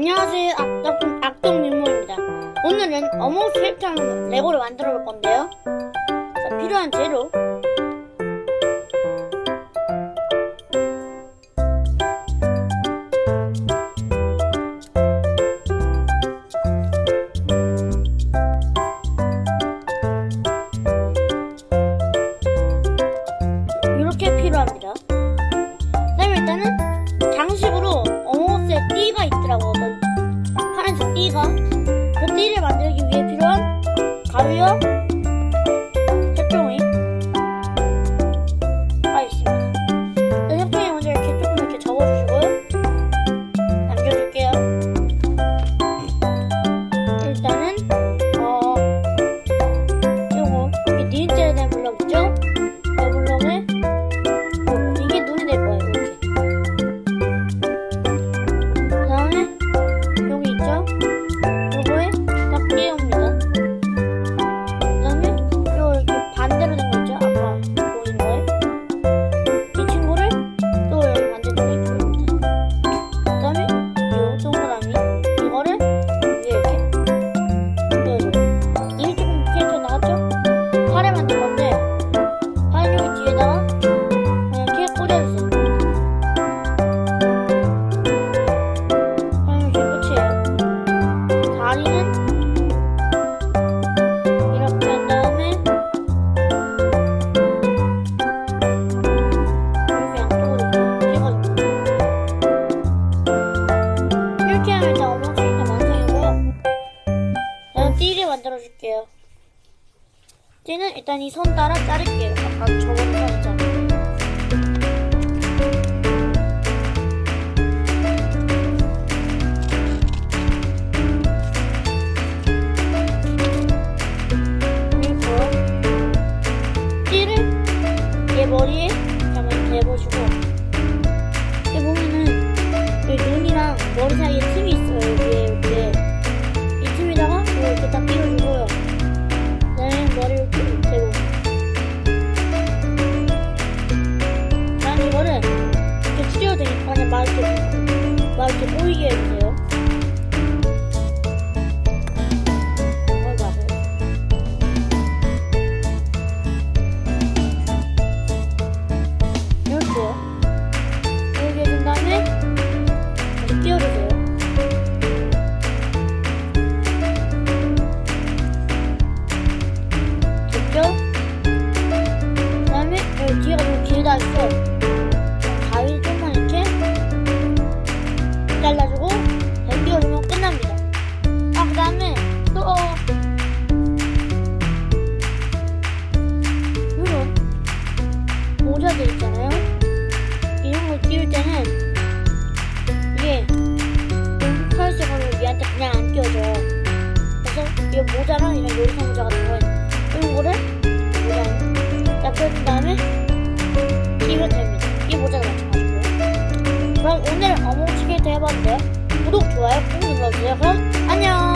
안녕하세요. 악동, 악동 민모입니다. 오늘은 어몽 스웨트하는 레고를 만들어 볼 건데요. 자, 필요한 재료. 띠가. 그 띠를 만들기 위해 필요한 가위와 띠는 일단 이 선 따라 자를게요. 아까 저번에 했잖아요. 그리고 띠를 얘 머리에 한번 대보시고 여기 보면은 여기 눈이랑 머리 사이에 이 잘 끼워주면 끝납니다. 아, 그 다음에 또 이런 모자들 있잖아요. 이런 걸 끼울 때는 이게 컬색으로 얘한테 그냥 안 끼워져요. 그래서 이 모자랑 이런 요리사 모자 같은 거에 이런 거를 모자 딱 껴준 다음에 끼면 됩니다. 이 모자도 마찬가지고요. 그럼 오늘 어몽치게이트 해봤는데요. 구독, 좋아요 꾹 눌러주세요. 그럼 안녕!